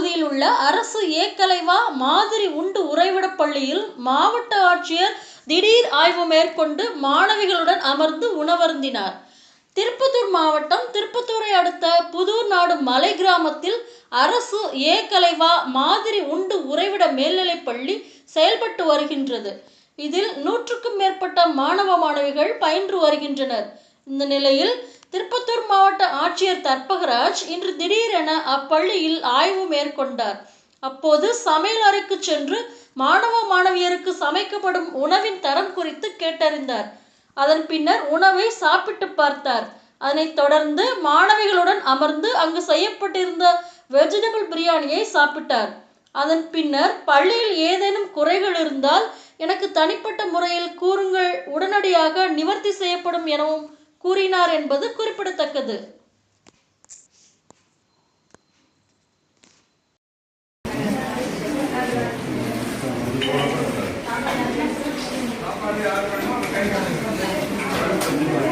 பகுதியில் உள்ள அரசு ஏக்கலைவா மாதிரி உண்டு உறைவிடப் பள்ளியில் மாவட்ட ஆட்சியர் திடீர் ஆய்வு மேற்கொண்டு மாணவிகளுடன் அமர்ந்து உணவருந்தினார். திருப்பத்தூர் மாவட்டம் திருப்பத்தூரை அடுத்த புதூர் நாடு மலை கிராமத்தில் அரசு ஏ கலைவா மாதிரி உண்டு உறைவிட மேல்நிலைப் பள்ளி செயல்பட்டு வருகின்றது. இதில் நூற்றுக்கும் மேற்பட்ட மாணவ மாணவிகள் பயின்று வருகின்றனர். இந்த நிலையில் திருப்பத்தூர் மாவட்ட ஆட்சியர் தர்பகராஜ் இன்று திடீரென அப்பள்ளியில் ஆய்வு மேற்கொண்டார். அப்போது சமையல் அறைக்கு சென்று மாணவ மாணவியருக்கு சமைக்கப்படும் உணவின் தரம் குறித்து கேட்டறிந்தார். அதன் பின்னர் உணவை சாப்பிட்டு பார்த்தார். அதனைத் தொடர்ந்து மாணவிகளுடன் அமர்ந்து அங்கு செய்யப்பட்டிருந்த வெஜிடபிள் பிரியாணியை சாப்பிட்டார். அதன் பின்னர் பள்ளியில் ஏதேனும் குறைகள் இருந்தால் எனக்கு தனிப்பட்ட முறையில் கூறுங்கள் உடனடியாக நிவர்த்தி செய்யப்படும் எனவும் கூறினார் என்பது குறிப்பிடத்தக்கது. 何?